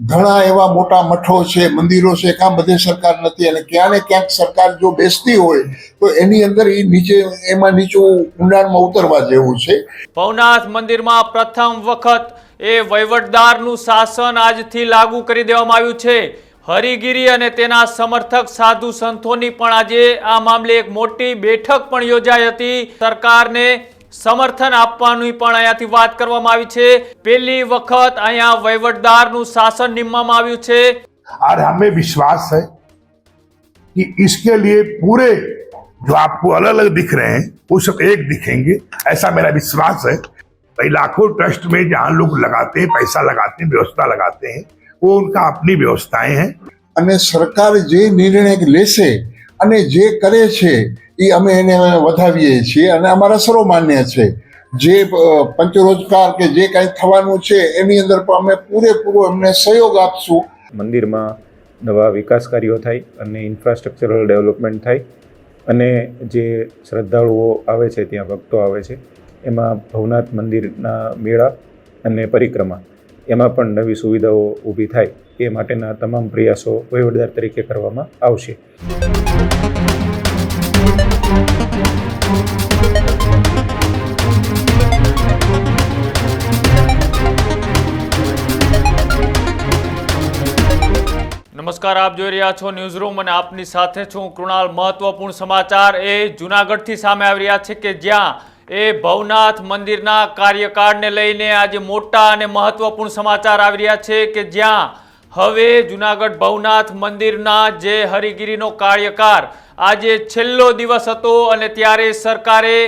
ઘણા એવા મોટા મઠો છે, મંદિરો છે કાં બધે સરકાર નથી. અને ક્યાં ક્યાંક સરકાર જો બેસતી હોય, તો એની અંદર એ નીચે, એમાં નીચું ઊંડાણમાં ઉતરવા જેવું છે. ભવનાથ મંદિરમાં પ્રથમ વખત એ વહીવટદારનું શાસન આજથી લાગુ કરી દેવામાં આવ્યું છે. હરિગીરી અને તેના સમર્થક સાધુ સંતોની પણ આજે આ મામલે એક મોટી બેઠક પણ યોજાઈ હતી. સરકારને સમર્થન આપવાની પણ અહીંયાથી વાત કરવામાં આવી છે પહેલી વખત અહીંયા વહીવટદારનું શાસન નિમવામાં આવ્યું છે और हमें विश्वास है कि इसके लिए पूरे जो आपको अलग अलग दिख रहे हैं वो सब एक दिखेंगे ऐसा मेरा विश्वास है भाई लाखों ट्रस्ट में जहाँ लोग लगाते हैं पैसा लगाते हैं व्यवस्था लगाते हैं वो उनका अपनी व्यवस्थाएं हैं અને સરકાર જે નિર્ણય લેશે અને જે કરે છે એ અમે એને વધાવીએ છીએ અને અમારા સર્વમાન્ય છે. જે પંચરોજગાર કે જે કાંઈ થવાનું છે, એની અંદર પણ અમે પૂરેપૂરો એમને સહયોગ આપશું. મંદિરમાં નવા વિકાસ કાર્યો થાય અને ઇન્ફ્રાસ્ટ્રક્ચરલ ડેવલપમેન્ટ થાય અને જે શ્રદ્ધાળુઓ આવે છે, ત્યાં ભક્તો આવે છે, એમાં ભવનાથ મંદિરના મેળા અને પરિક્રમા, એમાં પણ નવી સુવિધાઓ ઊભી થાય એ માટેના તમામ પ્રયાસો વહીવટદાર તરીકે કરવામાં આવશે. નમસ્કાર, આપ જોઈ રહ્યા છો ન્યૂઝ રૂમ અને આપની સાથે છું કૃણાલ. મહત્વપૂર્ણ સમાચાર એ જુનાગઢથી સામે આવી રહ્યા છે કે જ્યાં એ ભવનાથ મંદિરના કાર્યકાળને લઈને આજે મોટા અને મહત્વપૂર્ણ સમાચાર આવી રહ્યા છે કે જ્યાં હવે જુનાગઢ ભવનાથ મંદિરના જે હરિગીરીનો કાર્યકાળ આજે છેલ્લો દિવસ હતો અને ત્યારે સરકારે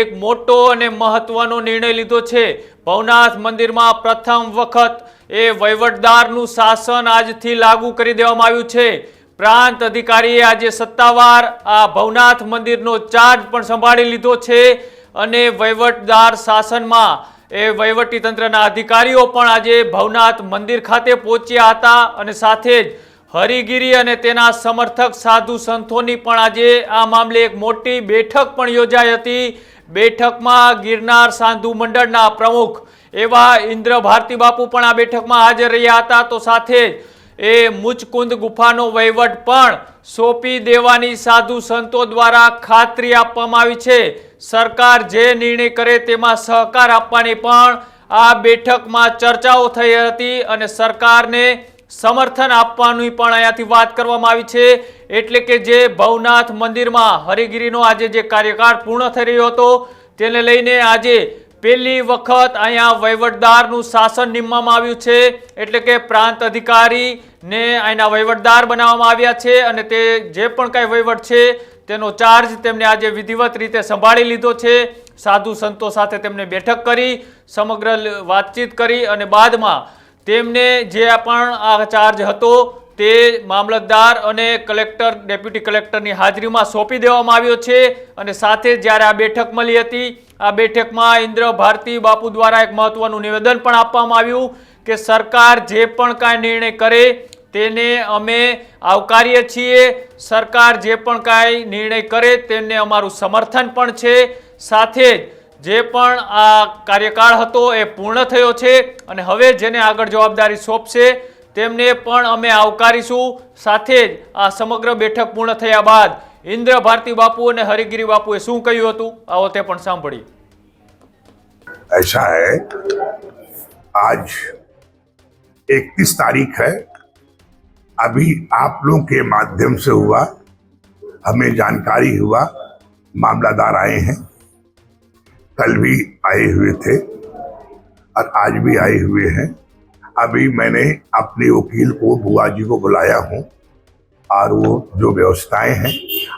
એક મોટો અને મહત્વનો નિર્ણય લીધો છે. ભવનાથ મંદિરમાં પ્રથમ વખત એ વહીવટદારનું શાસન આજથી લાગુ કરી દેવામાં આવ્યું છે. પ્રાંત અધિકારીએ આજે સત્તાવાર આ ભવનાથ મંદિરનો ચાર્જ પણ સંભાળી લીધો છે અને વહીવટદાર શાસનમાં એ વહીવટીતંત્રના અધિકારીઓ પણ આજે ભવનાથ મંદિર ખાતે પહોંચ્યા હતા અને સાથે જ હરિગીરી અને તેના સમર્થક સાધુ સંતોની પણ આજે આ મામલે એક મોટી બેઠક પણ યોજાઈ હતી. બેઠકમાં ગિરનાર સાંધુ મંડળના પ્રમુખ એવા ઇન્દ્ર ભારતી બાપુ પણ આ બેઠકમાં હાજર રહ્યા હતા. તો સાથે જ એ મુચકુંદ ગુફાનો વહીવટ પણ સોંપી દેવાની સાધુ સંતો દ્વારા ખાતરી આપવામાં આવી છે. સરકાર જે નિર્ણય કરે તેમાં સહકાર આપવાની પણ આ બેઠકમાં ચર્ચાઓ થઈ હતી અને સરકારને સમર્થન આપવાની પણ અહીંયાથી વાત કરવામાં આવી છે. એટલે કે જે ભવનાથ મંદિરમાં હરિગીરીનો આજે જે કાર્યકાળ પૂર્ણ થઈ રહ્યો હતો, તેને લઈને આજે પહેલી વખત અહીંયા વહીવટદારનું શાસન નિમવામાં આવ્યું છે, એટલે કે પ્રાંત અધિકારીને અહીંના વહીવટદાર બનાવવામાં આવ્યા છે અને તે જે પણ કાંઈ વહીવટ છે, તેનો ચાર્જ તેમને આજે વિધિવત રીતે સંભાળી લીધો છે. સાધુ સંતો સાથે તેમને બેઠક કરી, સમગ્ર વાતચીત કરી અને બાદમાં તેમને જે પણ આ ચાર્જ હતો, તે મામલતદાર અને કલેક્ટર, ડેપ્યુટી કલેક્ટરની હાજરીમાં સોંપી દેવામાં આવ્યો છે અને સાથે જ્યારે આ બેઠક મળી હતી આ બેઠકમાં ઇન્દ્ર ભારતી બાપુ દ્વારા એક મહત્વનું નિવેદન પણ આપવામાં આવ્યું કે સરકાર જે પણ કાંઈ નિર્ણય કરે તેને અમે આવકારીએ છીએ. સરકાર જે પણ કાંઈ નિર્ણય કરે તેને અમારું સમર્થન પણ છે. સાથે જ જે પણ આ કાર્યકાળ હતો એ પૂર્ણ થયો છે અને હવે જેને આગળ જવાબદારી સોંપશે તેમને પણ અમે આવકારીશું. સાથે જ આ સમગ્ર બેઠક પૂર્ણ થયા બાદ ઇન્દ્ર ભારતી બાપુ અને હરિગીરી બાપુએ શું કહ્યું હતું આવો તે પણ સાંભળીએ ऐसा है आज इकतीस तारीख है अभी आप लोगों के माध्यम से हुआ हमें जानकारी हुआ मामलादार आए हैं कल भी आए हुए थे और आज भी आए हुए हैं अभी मैंने अपने वकील को बुआ जी को बुलाया हूँ और वो जो व्यवस्थाएं हैं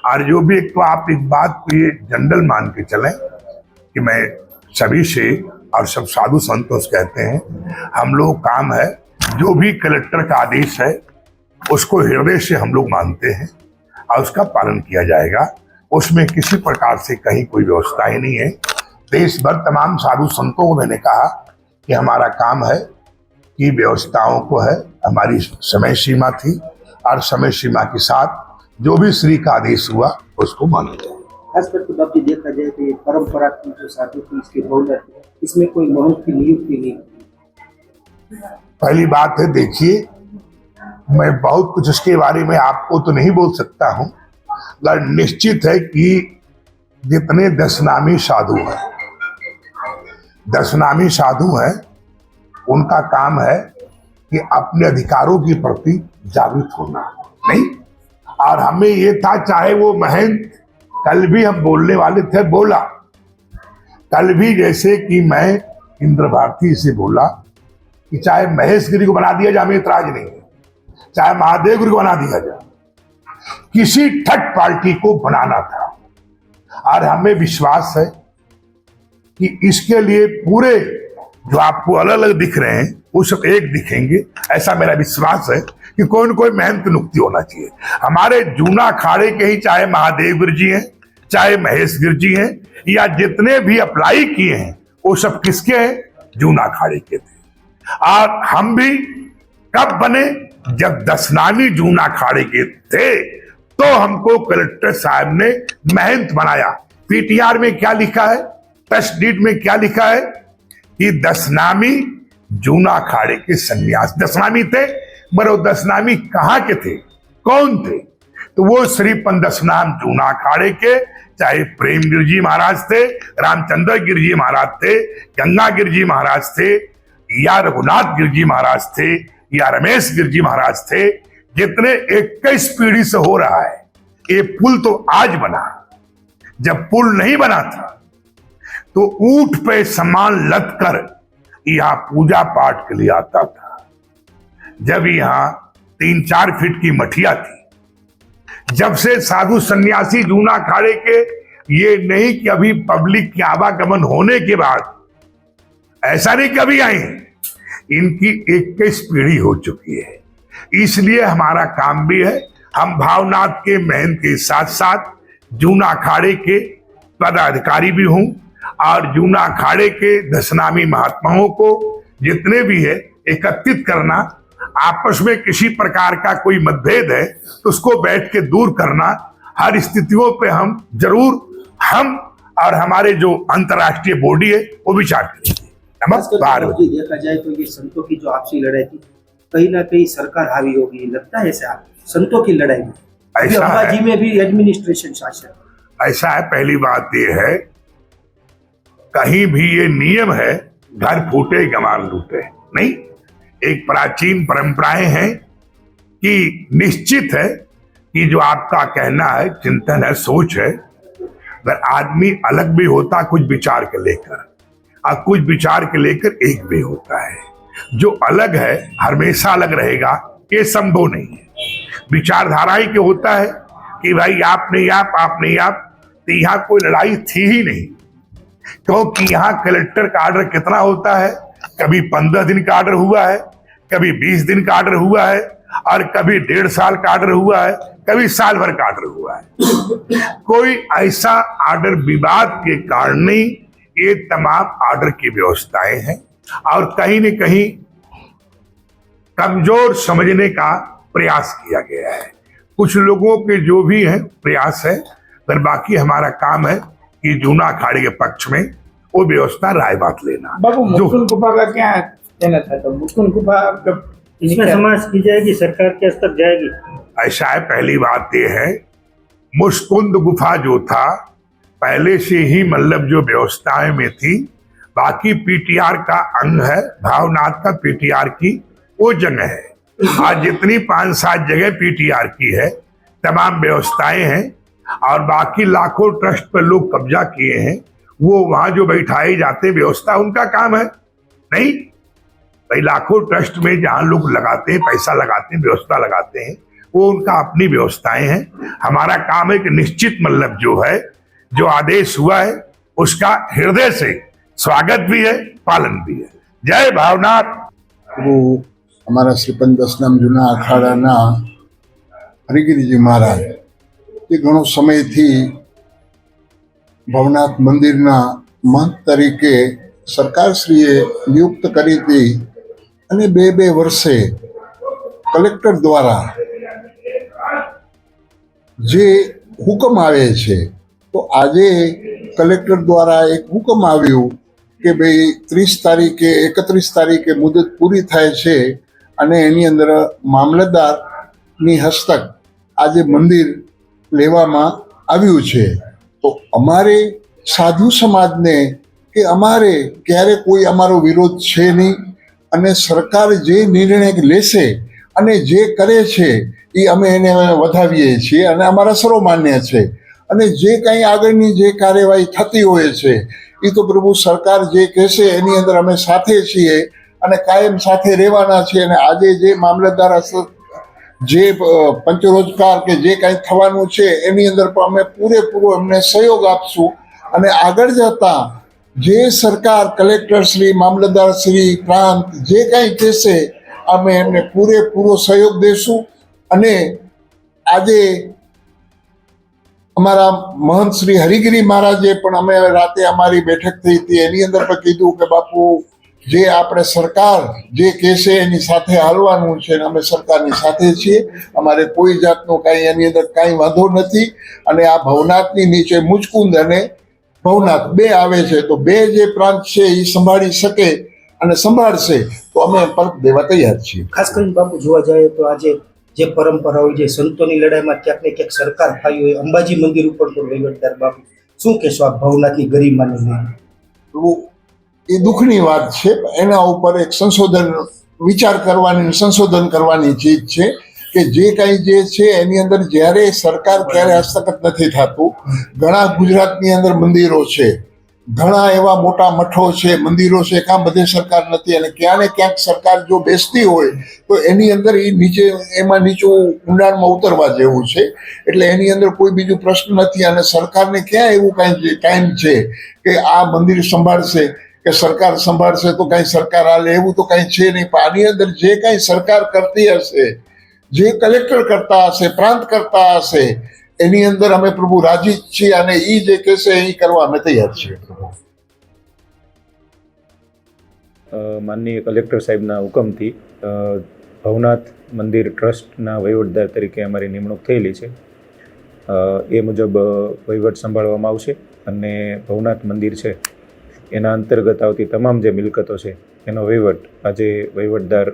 और जो भी एक तो आप एक बात को ये जनरल मान के चलें कि मैं सभी से और सब साधु संतों से कहते हैं, हम लोग काम है, जो भी कलेक्टर का आदेश है, उसको हृदय से हम लोग मानते हैं और उसका पालन किया जाएगा। उसमें किसी प्रकार से कहीं कोई व्यवस्था ही नहीं है। देश भर तमाम साधु संतों को मैंने कहा कि हमारा काम है कि व्यवस्थाओं को है, हमारी समय सीमा थी और समय सीमा के साथ जो भी श्री का आदेश हुआ उसको माना जाए। खास करके बाकी देखा जाए तो ये परंपरा की जो साधु की इसकी इसमें कोई महंत की नियुक्ति नहीं। पहली बात है देखिए मैं बहुत कुछ उसके बारे में आपको तो नहीं बोल सकता हूँ मगर निश्चित है कि जितने दस नामी साधु हैं दस नामी साधु हैं उनका काम है कि अपने अधिकारों के प्रति जागृत होना नहीं? और हमें ये था, चाहे वो महंत कल भी हम बोलने वाले थे, बोला। कल भी जैसे कि मैं इंद्र भारती से बोला कि चाहे महेश गिरी को बना दिया जाए, हमें इतराज नहीं है। चाहे महादेव गिरी को बना दिया जाए। किसी ठट पार्टी को बनाना था। और हमें विश्वास है कि इसके लिए पूरे जो आपको अलग अलग दिख रहे हैं सब एक दिखेंगे। ऐसा मेरा विश्वास है कि कोई ना कोई मेहनत नुक्ति होना चाहिए। हमारे जूना अखाड़े के ही चाहे महादेव गिर जी हैं, चाहे महेश गिर जी हैं, या जितने भी अप्लाई किए हैं, वो सब किसके हैं? जूना अखाड़े के थे। और हम भी कब बने? जब दसनामी जूना अखाड़े के थे तो हमको कलेक्टर साहब ने मेहनत बनाया। पीटीआर में क्या लिखा है? टेस्ट डीड में क्या लिखा है? कि दसनामी जूना अखाड़े के सन्यास। दसनामी थे मगर वो दसनामी कहाँ के थे? कौन थे? तो वो श्री पंदसनाम जूना अखाड़े के, चाहे प्रेम गिर जी महाराज थे, रामचंद्र गिर जी महाराज थे, गंगा गिर जी महाराज थे, या रघुनाथ गिर जी महाराज थे, या रमेश गिर जी महाराज थे, जितने इक्कीस पीढ़ी से हो रहा है, ये पुल तो आज बना। जब पुल नहीं बना था तो ऊट पे सामान लद कर यहाँ पूजा पाठ के लिए आता था। जब यहाँ तीन चार फीट की मठिया थी, जब से साधु सन्यासी जूना खाड़े के ये नहीं कि अभी पब्लिक के आवागमन होने के बाद ऐसा नहीं कभी आए इनकी इक्कीस पीढ़ी हो चुकी है। इसलिए हमारा काम भी है, हम भावनाथ के महन के साथ साथ जूना अखाड़े के पदाधिकारी भी हूँ और जूना अखाड़े के दशनामी महात्माओं को जितने भी है एकत्रित करना आपस में किसी प्रकार का कोई मतभेद है तो उसको बैठ के दूर करना हर स्थितियों पे हम ज़रूर हम और हमारे जो अंतर्राष्ट्रीय बॉडी है वो विचार करेंगे। जी देखा जाए तो ये संतों की जो आपसी लड़ाई थी कहीं ना कहीं सरकार हावी होगी लगता है ऐसा संतों की लड़ाई में। ऐसा है। में भी एडमिनिस्ट्रेशन शासन। ऐसा है पहली बात यह है कहीं भी ये नियम है, घर फूटे गंवार लूटे नहीं, एक प्राचीन परंपराएँ हैं कि निश्चित है कि जो आपका कहना है, चिंतन है, सोच है, अगर आदमी अलग भी होता कुछ विचार के लेकर, और कुछ विचार के लेकर एक भी होता है। जो अलग है, हमेशा अलग रहेगा, ये संभव नहीं है। विचारधारा ही के होता है कि भाई आप नहीं आप आप नहीं आप तो यहाँ कोई लड़ाई थी ही नहीं। क्योंकि यहाँ कलेक्टर का आर्डर कितना होता है? कभी पंद्रह दिन का ऑर्डर हुआ है, कभी बीस दिन का ऑर्डर हुआ है, और कभी डेढ़ साल का आर्डर हुआ है, कभी साल भर का ऑर्डर हुआ है। कोई ऐसा ऑर्डर विवाद के कारण नहीं, ये तमाम ऑर्डर की व्यवस्थाएँ हैं। और कहीं न कहीं कमज़ोर समझने का प्रयास किया गया है। कुछ लोगों के जो भी है, प्रयास है, पर बाकी हमारा काम है कि जूना अखाड़े के पक्ष में वो व्यवस्था राय बात लेना। बाबू जो गुफा का क्या कहना था तो मुकुंद गुफा इसमें समाज की जाएगी सरकार के स्तर जाएगी। ऐसा है पहली बात यह है मुस्कुंद गुफा जो था पहले से ही मतलब जो व्यवस्थाएँ में थी बाकी पीटीआर का अंग है भावनाथ का पीटीआर की वो जगह है। आज जितनी पाँच सात जगह पीटीआर की है तमाम व्यवस्थाएँ हैं और बाकी लाखों ट्रस्ट पर लोग कब्जा किए हैं वो वहां जो बैठाए जाते व्यवस्था उनका काम है नहीं भाई लाखों ट्रस्ट में जहाँ लोग लगाते हैं पैसा लगाते हैं व्यवस्था लगाते हैं वो उनका अपनी व्यवस्थाएं हैं हमारा काम है कि निश्चित मतलब जो है जो आदेश हुआ है उसका हृदय से स्वागत भी है पालन भी है जय भावनाथ ગુરુ અમારા શ્રી પંદસનામ જૂના અખાડાના હરિગીરીજી મહારાજ એ ઘણો સમયથી ભવનાથ મંદિરના મહંત તરીકે સરકારશ્રીએ નિયુક્ત કરી હતી અને બે બે વર્ષે કલેક્ટર દ્વારા જે હુકમ આવે છે, તો આજે કલેક્ટર દ્વારા એક હુકમ આવ્યું કે ભાઈ ત્રીસ તારીખે, એકત્રીસ તારીખે મુદત પૂરી થાય છે અને એની અંદર મામલતદારની હસ્તક આજે મંદિર લેવામાં આવ્યું છે. તો અમારે સાધુ સમાજને કે અમારે ક્યારે કોઈ અમારો વિરોધ છે નહીં અને સરકાર જે નિર્ણય લેશે અને જે કરે છે એ અમે એને વધાવીએ છીએ અને અમારા સર્વમાન્ય છે. અને જે કંઈ આગળની જે કાર્યવાહી થતી હોય છે, એ તો પ્રભુ સરકાર જે કહેશે એની અંદર અમે સાથે છીએ અને કાયમ સાથે રહેવાના છીએ અને આજે જે મામલતદાર જે પંચરોજગાર કે જે કાંઈ થવાનું છે, એની અંદર પણ અમે પૂરેપૂરો એમને સહયોગ આપશું. અને આગળ જતાં જે સરકાર કલેક્ટર શ્રી, મામલતદાર શ્રી, પ્રાંત, જે કાંઈ કહેશે, અમે એમને પૂરેપૂરો સહયોગ દઈશું અને આજે અમારા મહંત શ્રી હરિગીરી મહારાજે પણ અમે રાતે અમારી બેઠક થઈ હતી. એની અંદર પણ કીધું કે, બાપુ જે આપણે સરકાર જે કહેશે એની સાથે હાલવાનું છે અમે સરકારની સાથે છીએ. અમારે કોઈ જાતનું કાંઈ એની અંદર કાંઈ વાંધો નથી અને આ ભવનાથની નીચે મુચકુંદ અને ભવનાથ બે આવે છે. તો બે જે પ્રાંત છે એ સંભાળી શકે અને સંભાળશે તો અમે પરત દેવા તૈયાર છીએ. ખાસ કરીને બાપુ જોવા જઈએ તો આજે જે પરંપરા હોય છે સંતોની લડાઈમાં ક્યાંક ને ક્યાંક સરકાર ખાઈ હોય અંબાજી મંદિર ઉપર પણ વહીવટદાર બાપુ શું કહેશો આ ભવનાથની ગરિમાને એ દુઃખની વાત છે. એના ઉપર એક સંશોધન વિચાર કરવાની સંશોધન કરવાની ચીજ છે કે જે કાંઈ જે છે એની અંદર જ્યારે સરકાર ક્યારે હસ્તગત નથી થતું. ઘણા ગુજરાતની અંદર મંદિરો છે. ઘણા એવા મોટા મઠો છે મંદિરો છે કાં બધે સરકાર નથી અને ક્યાં ને ક્યાંક સરકાર જો બેસતી હોય તો એની અંદર એ નીચે એમાં નીચું ઊંડાણમાં ઉતરવા જેવું છે. એટલે એની અંદર કોઈ બીજું પ્રશ્ન નથી અને સરકારને ક્યાં એવું કાંઈ ટાઈમ છે કે આ મંદિર સંભાળશે? કે સરકાર સંભાળશે તો કાંઈ સરકાર હાલે, એવું તો કાંઈ છે નહીં. પણ આની અંદર જે કાંઈ સરકાર કરતી હશે, જે કલેક્ટર કરતા હશે, પ્રાંત કરતા હશે, એની અંદર અમે પ્રભુ રાજી છીએ અને એ જે કહેશે એ કરવા અમે તૈયાર છીએ માનનીય કલેક્ટર સાહેબના હુકમથી ભવનાથ મંદિર ટ્રસ્ટના વહીવટદાર તરીકે અમારી નિમણૂક થયેલી છે. એ મુજબ વહીવટ સંભાળવામાં આવશે અને ભવનાથ મંદિર છે એના અંતર્ગત આવતી તમામ જે મિલકતો છે, એનો વહીવટ આજે વહીવટદાર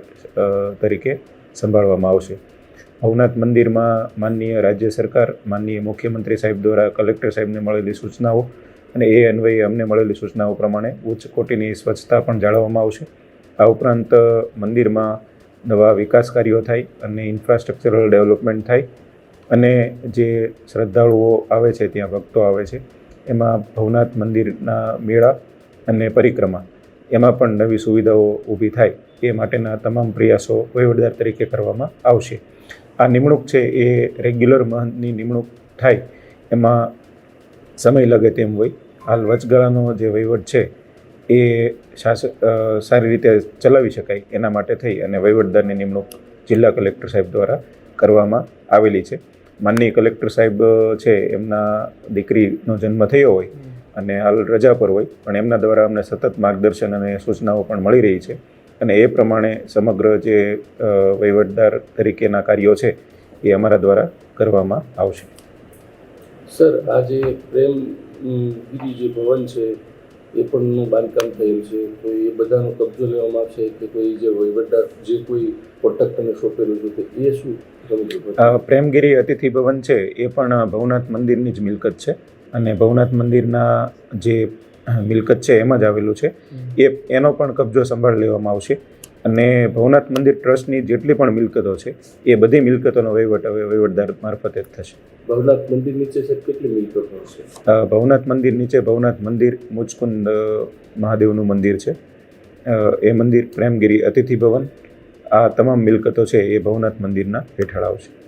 તરીકે સંભાળવામાં આવશે. ભવનાથ મંદિરમાં માનનીય રાજ્ય સરકાર, માનનીય મુખ્યમંત્રી સાહેબ દ્વારા કલેક્ટર સાહેબને મળેલી સૂચનાઓ અને એ અન્વયે અમને મળેલી સૂચનાઓ પ્રમાણે ઉચ્ચ કોટીની સ્વચ્છતા પણ જાળવવામાં આવશે. આ ઉપરાંત મંદિરમાં નવા વિકાસ કાર્યો થાય અને ઇન્ફ્રાસ્ટ્રક્ચરલ ડેવલપમેન્ટ થાય અને જે શ્રદ્ધાળુઓ આવે છે, ત્યાં ભક્તો આવે છે, એમાં ભવનાથ મંદિરના મેળા અને પરિક્રમા. એમાં પણ નવી સુવિધાઓ ઊભી થાય એ માટેના તમામ પ્રયાસો વહીવટદાર તરીકે કરવામાં આવશે. આ નિમણૂક છે એ રેગ્યુલર મહંતની નિમણૂક થાય એમાં સમય લાગે તેમ હોય. હાલ વચગાળાનો જે વહીવટ છે એ શાસક સારી રીતે ચલાવી શકાય એના માટે થઈ અને વહીવટદારની નિમણૂક જિલ્લા કલેક્ટર સાહેબ દ્વારા કરવામાં આવેલી છે. માનનીય કલેક્ટર સાહેબ છે એમના દીકરીનો જન્મ થયો હોય અને હાલ રજા પર હોય પણ એમના દ્વારા અમને સતત માર્ગદર્શન અને સૂચનાઓ પણ મળી રહી છે. અને એ પ્રમાણે સમગ્ર જે વહીવટદાર તરીકેના કાર્યો છે એ અમારા દ્વારા કરવામાં આવશે. સર આ જે પ્રેમ ગીરી જે ભવન છે એ પણનું બાંધકામ થયેલ છે. તો એ બધાનો કબજો લેવામાં આવશે કે કોઈ જે વહીવટદાર જે કોઈ કોન્ટ્રાક્ટ તમે સોંપેલું છે તો એ શું? પ્રેમગીરી અતિથિ ભવન છે એ પણ ભવનાથ મંદિરની જ મિલકત છે. અને ભવનાથ મંદિરના જે મિલકત છે એમાં જ આવેલું છે. એ એનો પણ કબજો સંભાળ લેવામાં આવશે. અને ભવનાથ મંદિર ટ્રસ્ટની જેટલી પણ મિલકતો છે એ બધી મિલકતોનો વહીવટ હવે વહીવટદાર મારફતે જ થશે. ભવનાથ મંદિર નીચે કેટલી મિલકતો છે? ભવનાથ મંદિર નીચે ભવનાથ મંદિર મુચકુંદ મહાદેવનું મંદિર છે. એ મંદિર પ્રેમગીરી અતિથિ ભવન. આ તમામ મિલકતો છે એ ભવનાથ મંદિરના હેઠળ આવશે.